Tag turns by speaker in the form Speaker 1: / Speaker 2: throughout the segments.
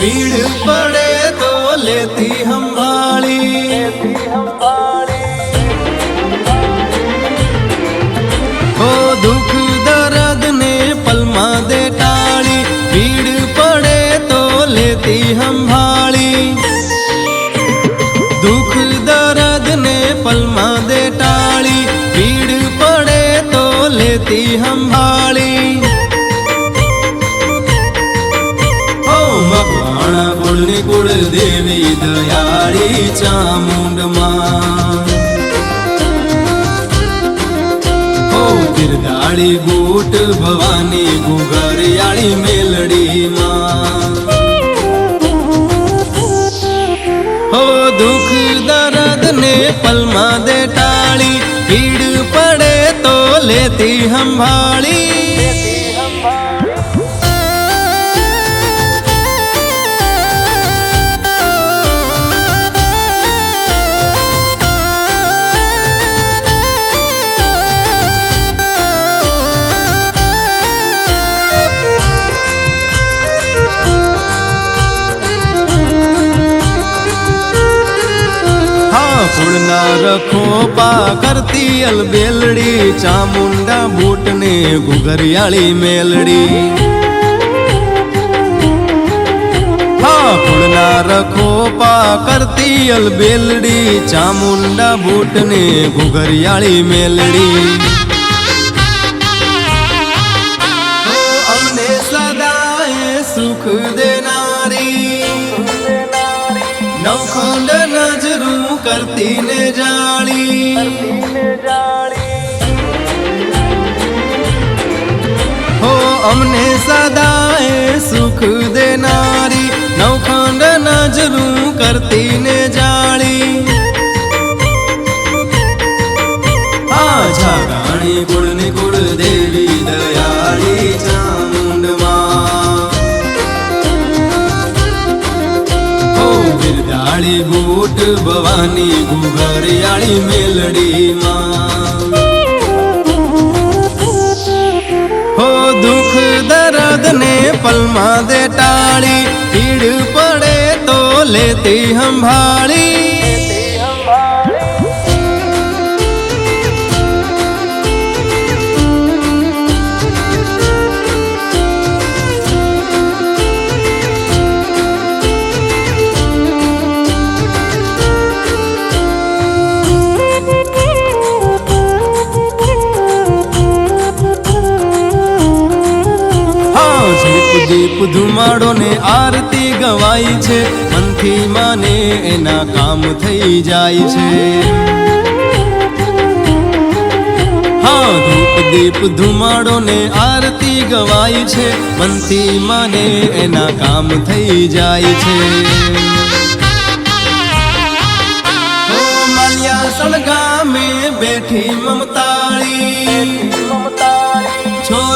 Speaker 1: ભીડ પડે તો લેતી હંભાળી. હો દુઃખ દર્દ ને દે ટાળી. ભીડ પડે તો લેતી હંભાળી. દુઃખ દર્દ ને દે ટાળી. ભીડ પડે તો લેતી સંભાળી મકવાણા કુળની કુળ દેવી દયાળી ચામુંડમાં. ગિરદાળી બૂટ ભવાની ગુગરિયાળી મેલડીમાં. હો દુઃખ દર્દ ને પલમાં દે ટાળી ભીડ પડે તો લેતી સંભાળી ફૂળના રખો પા કરતી અલબેલડી, ચામુંડા બૂટ ને ઘુઘરિયાળી મેલડી. હા ફૂળના રખો પા કરતી અલબેલડી, ચામુંડા બૂટ ને ઘુઘરિયાળી મેલડી. સદાય સુખ દેનારી નવખંડ કરતી ને જાળી હો, અમને સદાય સુખ દેનારી નવખંડ નજરું કરતી ને જાળી આ જાગાણી કુળની બિરદાળી બૂટ ભવાની ગુગરિયાળી મેલડીમાં. હો દુઃખ દર્દ ને પલમાં દે ટાળી પીડ પડે તો લેતી સંભાળી ધૂપ આરતી ગવાય છે. મનથી માને એના કામ થઈ જાય છે. હા, ધૂપ દીપ ધુમાડો ને આરતી ગવાય છે. મનથી માને એના કામ થઈ જાય છે. બેઠી મમતાળી.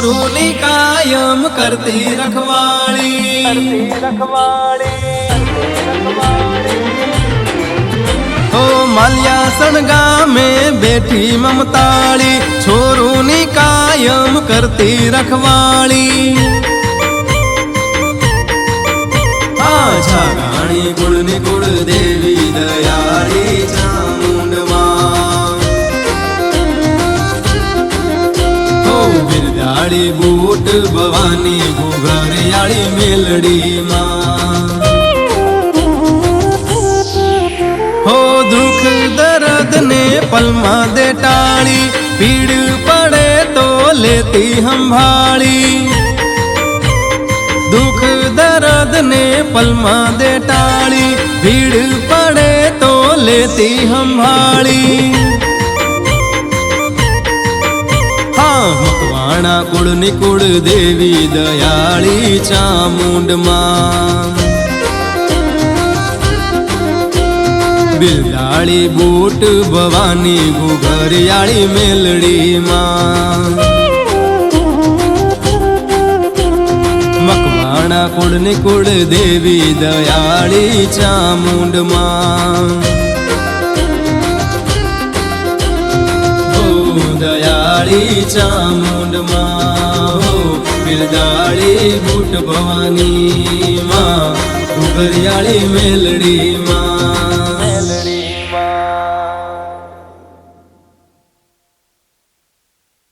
Speaker 1: છોરુની કાયમ કરતી રખવાળી. ઓ માલિયા સણગામે બેઠી મમતાળી છોરુની કાયમ કરતી રખવાળી. આ ગુળની ગુળ દેવી બિરદાળી બૂટ, ભવાની ઘુઘરિયાળી મેલડીમાં. હો દુઃખ દર્દ ને પલમાં દે ટાળી, પીડ પડે તો લેતી સંભાળી દુઃખ દર્દ ને પલમાં દે ટાળી ભીડ પડે તો લેતી સંભાળી મકવાણા કુળની કુળ દેવી દયાળી ચામુંડમાં. બિરદાળી બૂટ ભવાની ઘુઘરિયાળી મેલડીમાં. મકવાણા કુળની કુળ દેવી દયાળી ચામુંડમાં. દયાળી ચામુંડમાં હો મેદાળી બુટ ભવાની માં ઘરિયાળી મેલડી માં